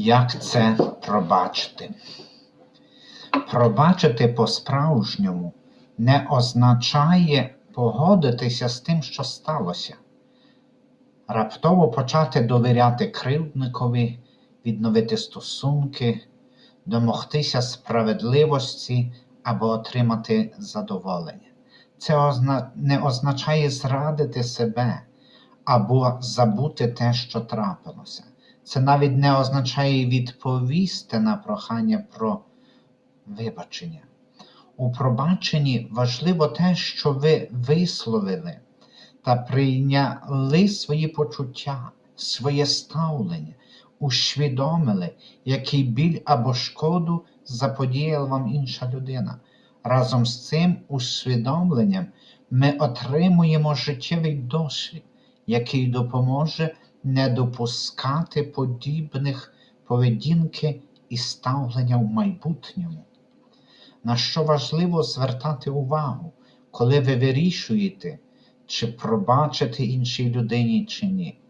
Як це пробачити? Пробачити по-справжньому не означає погодитися з тим, що сталося. Раптово почати довіряти кривдникові, відновити стосунки, домогтися справедливості або отримати задоволення. Це не означає зрадити себе або забути те, що трапилося. Це навіть не означає відповісти на прохання про вибачення. У пробаченні важливо те, що ви висловили та прийняли свої почуття, своє ставлення, усвідомили, який біль або шкоду заподіяла вам інша людина. Разом з цим усвідомленням ми отримуємо життєвий досвід, який допоможе не допускати подібних поведінки і ставлення в майбутньому. На що важливо звертати увагу, коли ви вирішуєте, чи пробачити іншій людині чи ні,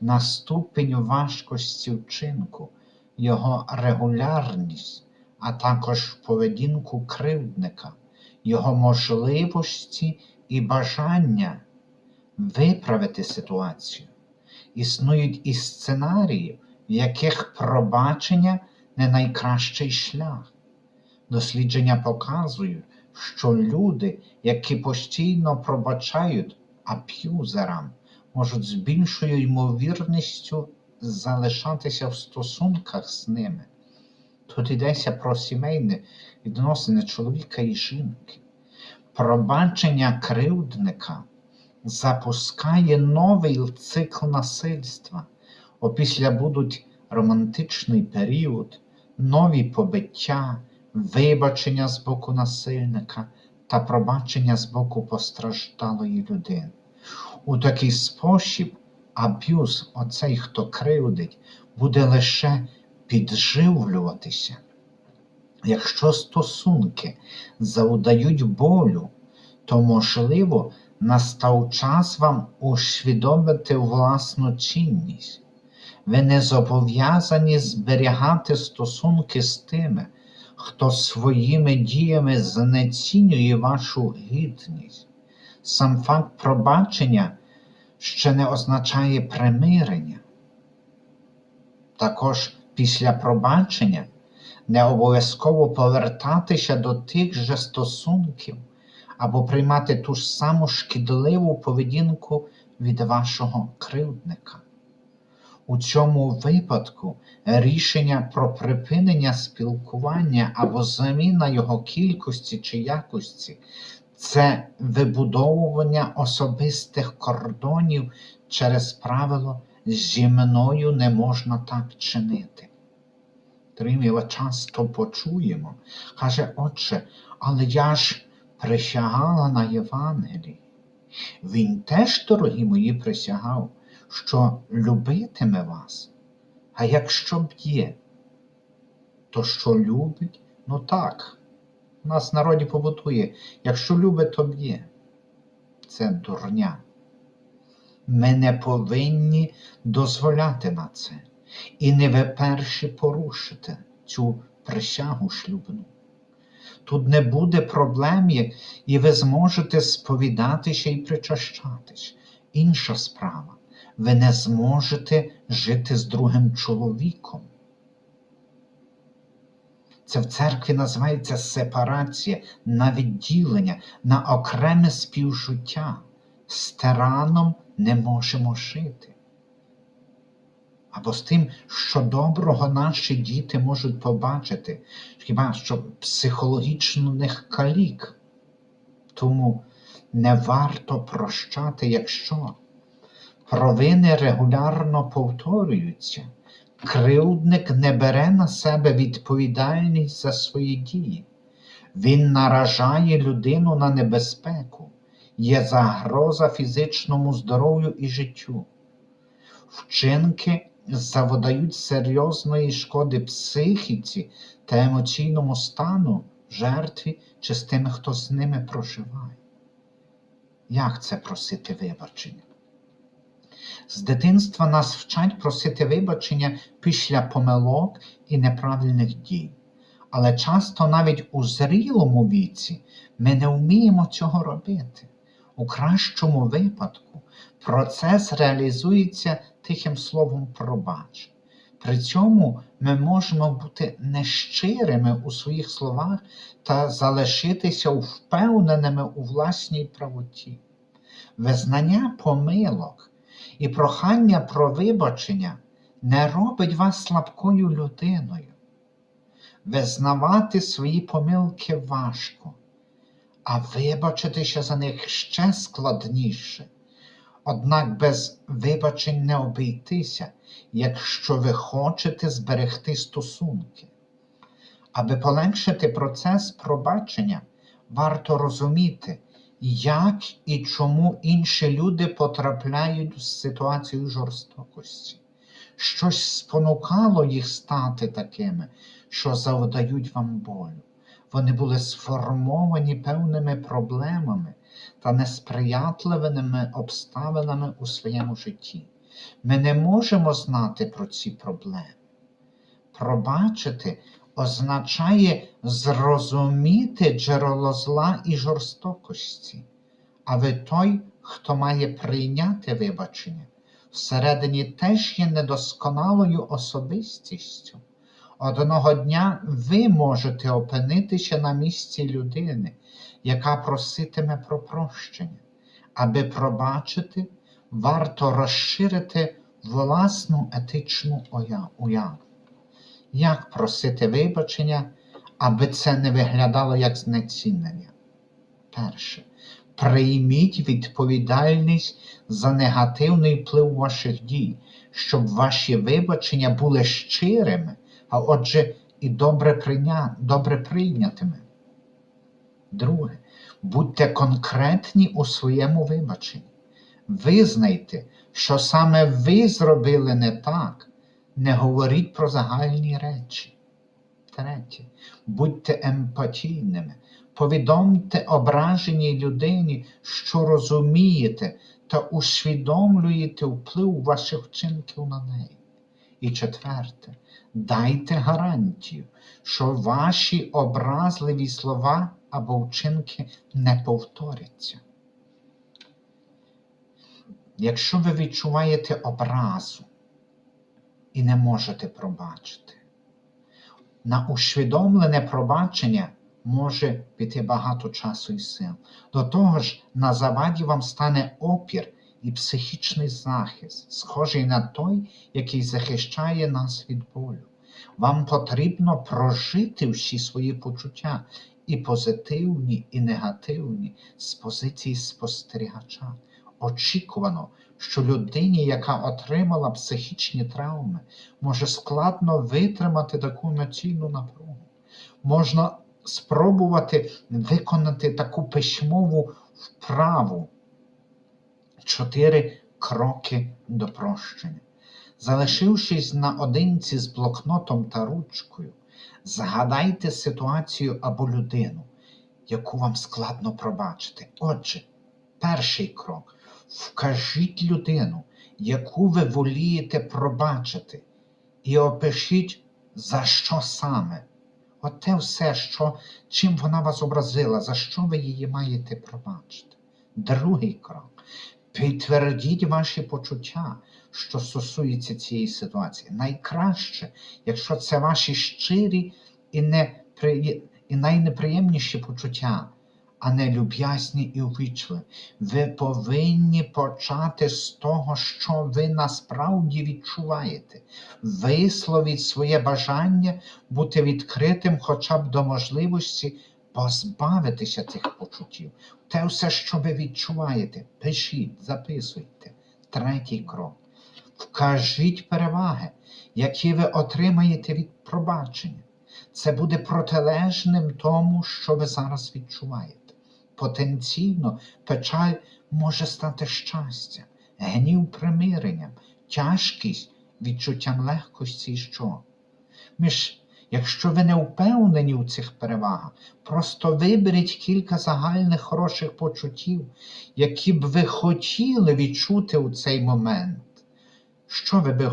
на ступінь важкості вчинку, його регулярність, а також поведінку кривдника, його можливості і бажання виправити ситуацію. Існують і сценарії, в яких пробачення не найкращий шлях. Дослідження показують, що люди, які постійно пробачають аб'юзерам, можуть з більшою ймовірністю залишатися в стосунках з ними. Тут йдеться про сімейні відносини чоловіка і жінки. Пробачення кривдника запускає новий цикл насильства. Опісля будуть романтичний період, нові побиття, вибачення з боку насильника та пробачення з боку постраждалої людини. У такий спосіб аб'юз, оцей, хто кривдить, буде лише підживлюватися. Якщо стосунки завдають болю, то, можливо, настав час вам усвідомити власну цінність. Ви не зобов'язані зберігати стосунки з тими, хто своїми діями знецінює вашу гідність. Сам факт пробачення ще не означає примирення. Також після пробачення не обов'язково повертатися до тих же стосунків або приймати ту ж саму шкідливу поведінку від вашого кривдника. У цьому випадку рішення про припинення спілкування або заміна його кількості чи якості це вибудовування особистих кордонів через правило зі мною не можна так чинити. Ми часто почуємо, каже, Отче, але я ж присягала на Євангелії. Він теж, дорогі мої, присягав, що любитиме вас. А якщо б'є, то що любить? Ну так. У нас в народі побутує, якщо любить, то б'є. Це дурня. Ми не повинні дозволяти на це. І не ви перші порушите цю присягу шлюбну. Тут не буде проблем, і ви зможете сповідатися і причащатись. Інша справа, ви не зможете жити з другим чоловіком. Це в церкві називається сепарація на відділення, на окреме співжиття. З тираном не можемо жити. Або з тим, що доброго наші діти можуть побачити, хіба що психологічних калік. Тому не варто прощати, якщо провини регулярно повторюються. Кривдник не бере на себе відповідальність за свої дії. Він наражає людину на небезпеку, є загроза фізичному здоров'ю і життю. Вчинки завдають серйозної шкоди психіці та емоційному стану жертві чи з тими, хто з ними проживає. Як це просити вибачення? З дитинства нас вчать просити вибачення після помилок і неправильних дій. Але часто навіть у зрілому віці ми не вміємо цього робити. У кращому випадку процес реалізується тихим словом пробач. При цьому ми можемо бути нещирими у своїх словах та залишитися впевненими у власній правоті. Визнання помилок і прохання про вибачення не робить вас слабкою людиною. Визнавати свої помилки важко, а вибачитися за них ще складніше. Однак без вибачень не обійтися, якщо ви хочете зберегти стосунки. Аби полегшити процес пробачення, варто розуміти, як і чому інші люди потрапляють в ситуацію жорстокості. Щось спонукало їх стати такими, що завдають вам болю. Вони були сформовані певними проблемами та несприятливими обставинами у своєму житті. Ми не можемо знати про ці проблеми. Пробачити означає зрозуміти джерело зла і жорстокості, а ви той, хто має прийняти вибачення, всередині теж є недосконалою особистістю. Одного дня ви можете опинитися на місці людини, яка проситиме про прощення. Аби пробачити, варто розширити власну етичну уяву. Як просити вибачення, аби це не виглядало як знецінення? Перше. Прийміть відповідальність за негативний вплив ваших дій, щоб ваші вибачення були щирими, а отже, і добре, прийня... добре прийнятими. Друге, будьте конкретні у своєму вибаченні. Визнайте, що саме ви зробили не так, не говоріть про загальні речі. Третє, будьте емпатійними, повідомте ображеній людині, що розумієте та усвідомлюєте вплив ваших вчинків на неї. І четверте, дайте гарантію, що ваші образливі слова або вчинки не повторяться. Якщо ви відчуваєте образу і не можете пробачити, на усвідомлене пробачення може піти багато часу і сил. До того ж, на заваді вам стане опір і психічний захист, схожий на той, який захищає нас від болю. Вам потрібно прожити всі свої почуття, і позитивні, і негативні, з позиції спостерігача. Очікувано, що людині, яка отримала психічні травми, може складно витримати таку емоційну напругу. Можна спробувати виконати таку письмову вправу. Чотири кроки до прощення. Залишившись наодинці з блокнотом та ручкою, згадайте ситуацію або людину, яку вам складно пробачити. Отже, перший крок вкажіть людину, яку ви волієте пробачити, і опишіть, за що саме. От те все, що, чим вона вас образила, за що ви її маєте пробачити. Другий крок. Підтвердіть ваші почуття, що стосується цієї ситуації. Найкраще, якщо це ваші щирі і, неприє... і найнеприємніші почуття, а не люб'язні і увічливі. Ви повинні почати з того, що ви насправді відчуваєте. Висловіть своє бажання бути відкритим хоча б до можливості позбавитися цих почуттів. Те все, що ви відчуваєте, пишіть, записуйте. Третій крок. Вкажіть переваги, які ви отримаєте від пробачення. Це буде протилежним тому, що ви зараз відчуваєте. Потенційно печаль може стати щастям, гнів примиренням, тяжкість відчуттям легкості і що. Між, якщо ви не впевнені у цих перевагах, просто виберіть кілька загальних хороших почуттів, які б ви хотіли відчути у цей момент. Що ви би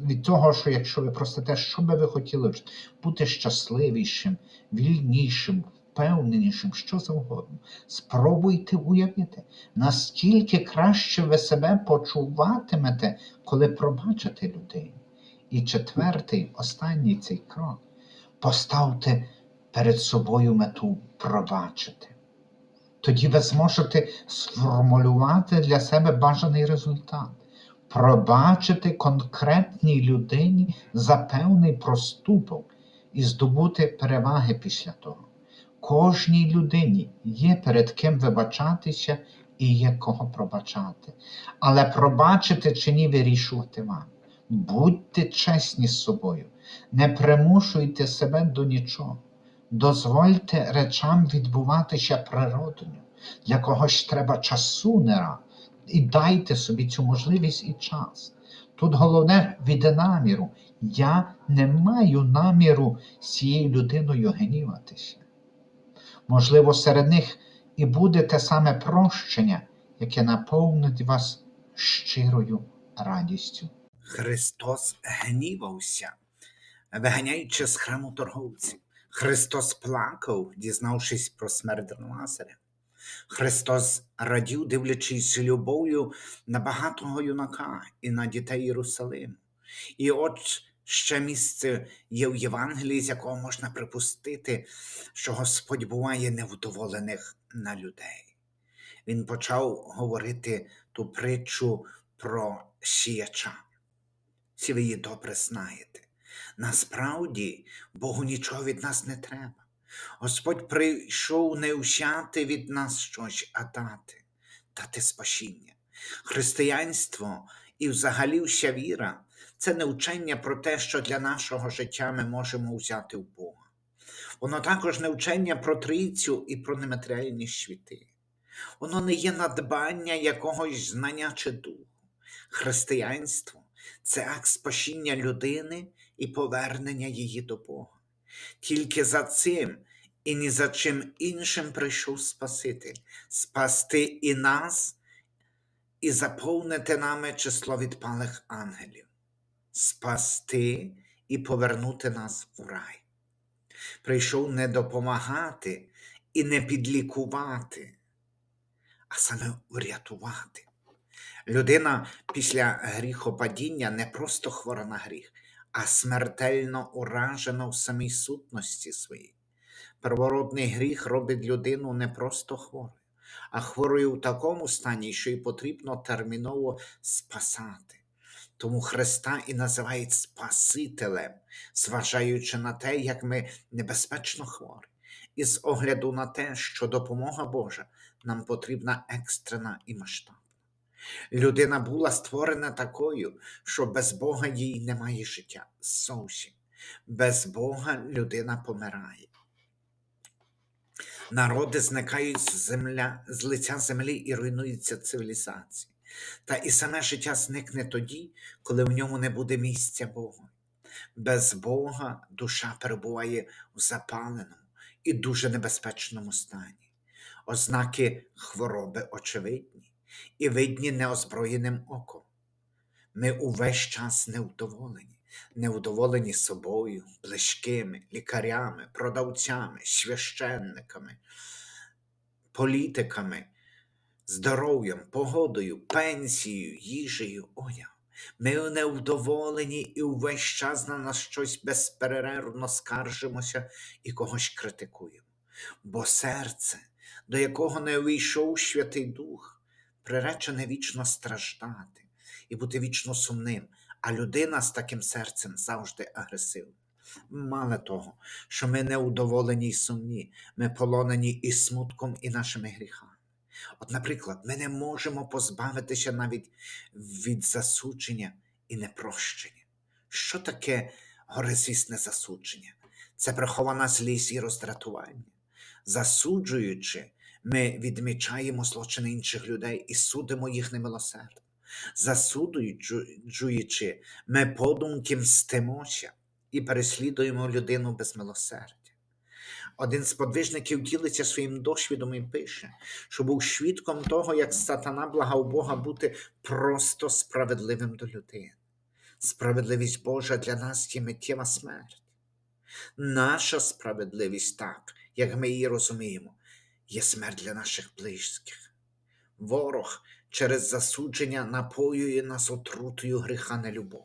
від того, що якщо ви простите, що би ви хотіли бути щасливішим, вільнішим, впевненішим, що завгодно. Спробуйте уявити, наскільки краще ви себе почуватимете, коли пробачите людей. І четвертий, останній цей крок. Поставте перед собою мету пробачити. Тоді ви зможете сформулювати для себе бажаний результат, пробачити конкретній людині за певний проступок і здобути переваги після того. Кожній людині є перед ким вибачатися і є кого пробачати. Але пробачити чи ні вирішувати вам. Будьте чесні з собою, не примушуйте себе до нічого. Дозвольте речам відбуватися природньо. Для когось треба часу не раз. І дайте собі цю можливість і час. Тут головне від наміру. Я не маю наміру з цією людиною гніватися. Можливо, серед них і буде те саме прощення, яке наповнить вас щирою радістю. Христос гнівався, виганяючи з храму торговців. Христос плакав, дізнавшись про смерть Лазаря. Христос радів, дивлячись любов'ю на багатого юнака і на дітей Єрусалиму. І от ще місце є в Євангелії, з якого можна припустити, що Господь буває невдоволених на людей. Він почав говорити ту притчу про сіяча. Всі ви її добре знаєте. Насправді Богу нічого від нас не треба. Господь прийшов не взяти від нас щось, а дати, дати спасіння. Християнство і взагалі вся віра це не вчення про те, що для нашого життя ми можемо взяти в Бога. Воно також не вчення про трійцю і про нематеріальні світи. Воно не є надбання якогось знання чи духу. Християнство це акт спасіння людини і повернення її до Бога. Тільки за цим і ні за чим іншим прийшов Спаситель, спасти і нас, і заповнити нами число відпалих ангелів, спасти і повернути нас у рай. Прийшов не допомагати і не підлікувати, а саме врятувати. Людина після гріхопадіння не просто хвора на гріх, а смертельно уражена в самій сутності своїй. Первородний гріх робить людину не просто хворою, а хворою в такому стані, що й потрібно терміново спасати. Тому Христа і називають Спасителем, зважаючи на те, як ми небезпечно хворі, і з огляду на те, що допомога Божа нам потрібна екстрена і масштабна. Людина була створена такою, що без Бога їй немає життя. Зовсім. Без Бога людина помирає. Народи зникають з, земля, з лиця землі і руйнуються цивілізації. Та і саме життя зникне тоді, коли в ньому не буде місця Бога. Без Бога душа перебуває в запаленому і дуже небезпечному стані. Ознаки хвороби очевидні і видні неозброєним оком. Ми увесь час невдоволені, невдоволені собою, близькими, лікарями, продавцями, священниками, політиками, здоров'ям, погодою, пенсією, їжею, одягом. Ми невдоволені і увесь час на нас щось безперервно скаржимося і когось критикуємо. Бо серце, до якого не увійшов Святий Дух, приречене вічно страждати і бути вічно сумним, а людина з таким серцем завжди агресивна. Мало того, що ми неудоволені й сумні, ми полонені і смутком, і нашими гріхами. От, наприклад, ми не можемо позбавитися навіть від засудження і непрощення. Що таке горизвісне засудження? Це прихована злість і роздратування. Засуджуючи, ми відмічаємо злочини інших людей і судимо їх немилосердно. Засуджуючи, ми подумки мстимося і переслідуємо людину без милосердя. Один з подвижників ділиться своїм досвідом і пише, що був свідком того, як сатана благав Бога бути просто справедливим до людини. Справедливість Божа для нас є миттєва смерть. Наша справедливість, так, як ми її розуміємо, є смерть для наших близьких. Ворог через засудження напоює нас отрутою гріха нелюбові.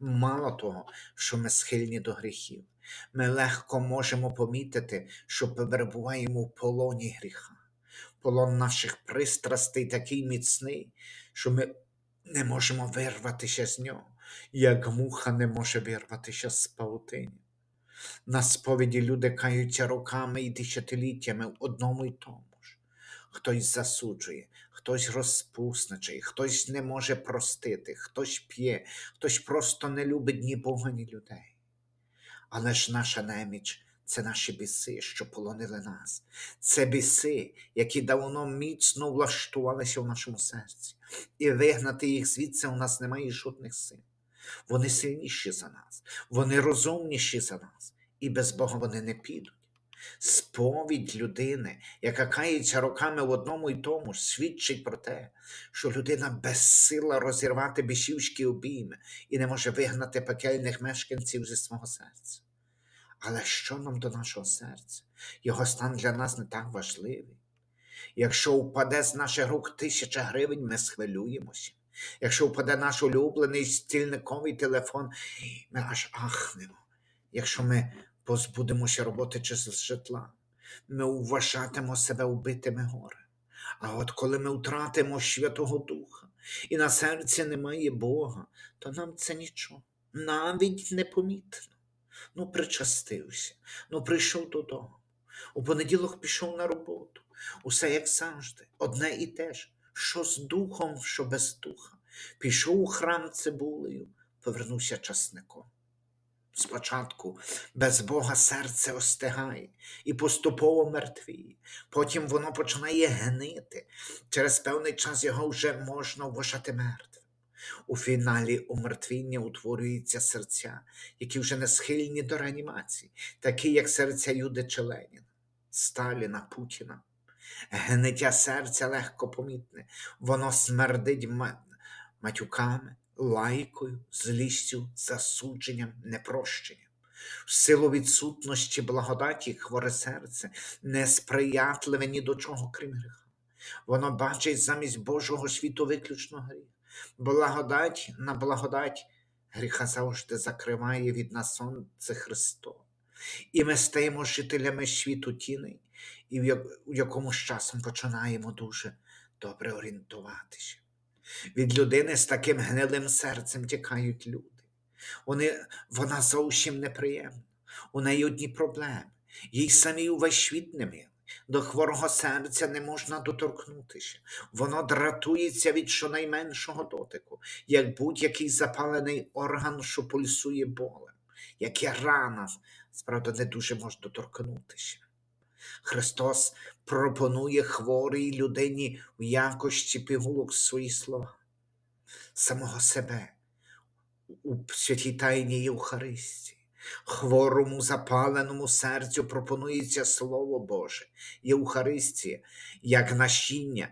Мало того, що ми схильні до гріхів, ми легко можемо помітити, що перебуваємо в полоні гріха. Полон наших пристрастей такий міцний, що ми не можемо вирватися з нього, як муха не може вирватися з павутини. На сповіді люди каються роками і десятиліттями в одному й тому ж. Хтось засуджує, хтось розпусничий, хтось не може простити, хтось п'є, хтось просто не любить ні Бога, ні людей. Але ж наша неміч це наші біси, що полонили нас. Це біси, які давно міцно влаштувалися в нашому серці, і вигнати їх звідси у нас немає жодних сил. Вони сильніші за нас, вони розумніші за нас, і без Бога вони не підуть. Сповідь людини, яка кається роками в одному і тому ж, свідчить про те, що людина безсила розірвати бісівські обійми і не може вигнати пекельних мешканців зі свого серця. Але що нам до нашого серця? Його стан для нас не так важливий. Якщо впаде з наших рук тисяча гривень, ми схвилюємося. Якщо впаде наш улюблений стільниковий телефон, ми аж ахнемо. Якщо ми позбудемося роботи чи житла, ми вважатимо себе вбитими горе. А от коли ми втратимо Святого Духа і на серці немає Бога, то нам це нічого, навіть непомітно. Ну, причастився, ну прийшов додому. У понеділок пішов на роботу. Усе як завжди, одне і те ж, що з духом, що без духа. Пішов у храм цибулею, повернувся часником. Спочатку без Бога серце остигає і поступово мертвіє. Потім воно починає гнити. Через певний час його вже можна вважати мертвим. У фіналі умертвіння утворюються серця, які вже не схильні до реанімації, такі як серця Юди чи Леніна, Сталіна, Путіна. Гниття серця легко помітне, воно смердить ма- матюками, лайкою, злістю, засудженням, непрощенням. В силу відсутності благодаті хворе серце несприятливе ні до чого, крім гріха. Воно бачить замість Божого світу виключно гріх. Благодать на благодать гріха завжди закриває від нас сонце Христове. І ми стаємо жителями світу тіней, і в якому з часом починаємо дуже добре орієнтуватися. Від людини з таким гнилим серцем тікають люди. Вони, вона зовсім неприємна. У неї одні проблеми. Їй самі увесь світ не милий. До хворого серця не можна доторкнутися. Воно дратується від щонайменшого дотику, як будь-який запалений орган, що пульсує болем, як є рана, справді не дуже може доторкнутися. Христос пропонує хворій людині в якості пігулок свої слова, самого себе у святій тайні Євхаристії. Хворому запаленому серцю пропонується Слово Боже, Євхаристія, як насіння,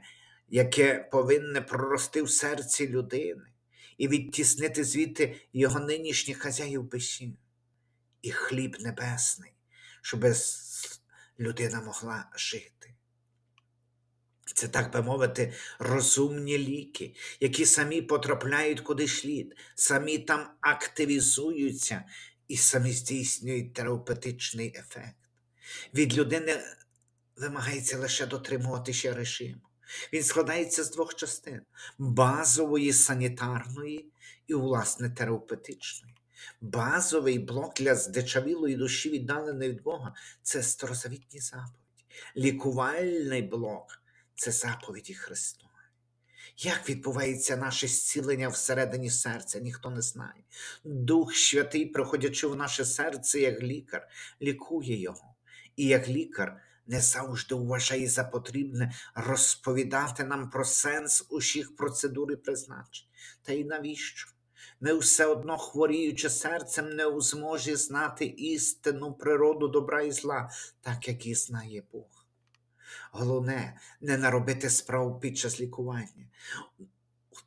яке повинне прорости в серці людини і відтіснити звідти його нинішніх хазяїв бесів, і хліб небесний, щоб людина могла жити. Це, так би мовити, розумні ліки, які самі потрапляють куди слід, самі там активізуються і самі здійснюють терапевтичний ефект. Від людини вимагається лише дотримуватися режиму. Він складається з двох частин: базової санітарної і, власне, терапевтичної. Базовий блок для здичавілої душі, віддаленої від Бога, це старозавітні заповіді. Лікувальний блок це заповіді Христові. Як відбувається наше зцілення всередині серця, ніхто не знає. Дух Святий, приходячи в наше серце як лікар, лікує його. І як лікар не завжди вважає за потрібне розповідати нам про сенс усіх процедур і призначень. Та й навіщо? Ми все одно, хворіючи серцем, не у змозі знати істинну природу добра і зла, так як і знає Бог. Головне не наробити справ під час лікування.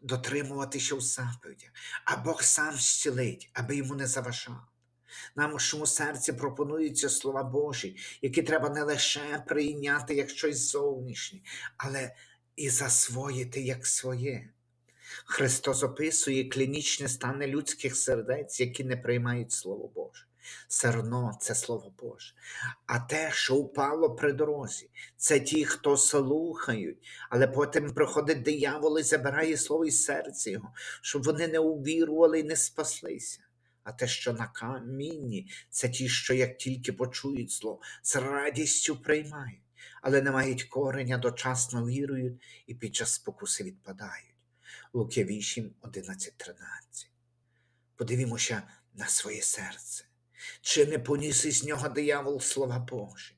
дотримуватися у заповідях, а Бог сам зцілить, аби йому не заважав. Нашому серці пропонуються слова Божі, які треба не лише прийняти як щось зовнішнє, але і засвоїти як своє. Христос описує клінічні стани людських сердець, які не приймають Слово Боже. Серно це Слово Боже. А те, що упало при дорозі, це ті, хто слухають, але потім приходить диявол і забирає слово із серця його, щоб вони не увірували і не спаслися. А те, що на камінні, це ті, що як тільки почують слово, з радістю приймають, але не мають кореня, дочасно вірують і під час спокуси відпадають. Луки 8, 11, 13. Подивімося на своє серце. Чи не поніс із нього диявол слова Божі?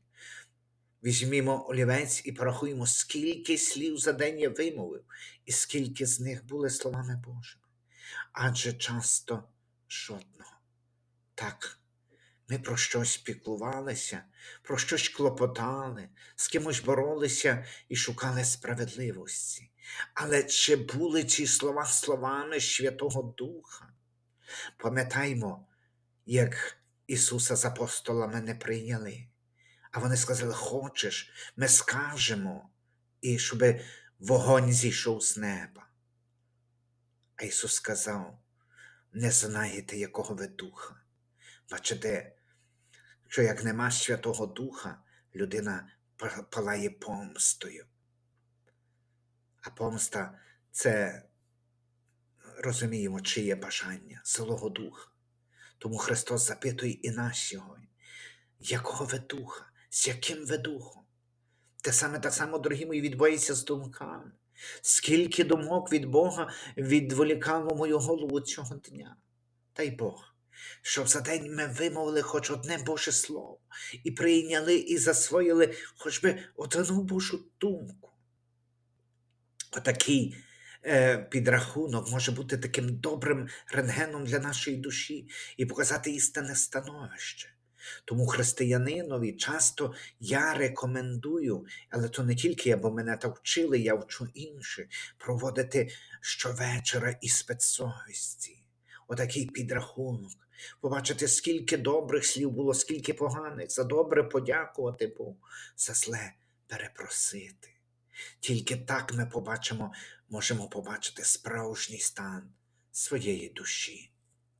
Візьмімо олівець і порахуємо, скільки слів за день я вимовив, і скільки з них були словами Божими. Адже часто жодного. Так, ми про щось піклувалися, про щось клопотали, з кимось боролися і шукали справедливості. Але чи були ці слова словами Святого Духа? Пам'ятаймо, як Ісуса з апостолами не прийняли, а вони сказали: Хочеш, ми скажемо, і щоб вогонь зійшов з неба. А Ісус сказав: не знаєте, якого ви духа. Бачите, що як нема Святого Духа, людина палає помстою. А помста це розуміємо, чиє бажання, Злого Духа. Тому Христос запитує і нас сьогодні, якого ви духа, з яким ви духом? Те саме так само, дорогі мої, відбувається з думками. Скільки думок від Бога відволікало мою голову цього дня. Дай Бог, щоб за день ми вимовили хоч одне Боже Слово і прийняли і засвоїли хоч би одну Божу думку. Отакий е, підрахунок може бути таким добрим рентгеном для нашої душі і показати істинне становище. Тому християнинові часто я рекомендую, але то не тільки я, бо мене так вчили, я вчу інших, проводити щовечора і спецсовісті. Отакий підрахунок. Побачити, скільки добрих слів було, скільки поганих, за добре подякувати Богу, за зле перепросити. Тільки так ми побачимо, можемо побачити справжній стан своєї душі.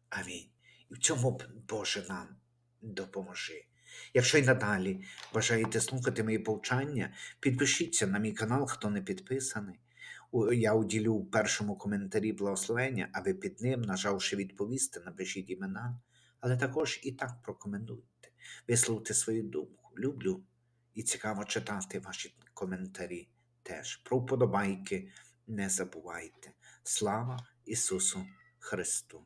Амінь. І в цьому, Боже, нам допоможи. Якщо й надалі бажаєте слухати мої повчання, підпишіться на мій канал, хто не підписаний. Я уділю першому коментарі благословення, а ви під ним, нажавши відповісти, напишіть імена, але також і так прокоментуйте, висловте свою думку. Люблю і цікаво читати ваші коментарі теж. Про вподобайки не забувайте. Слава Ісусу Христу!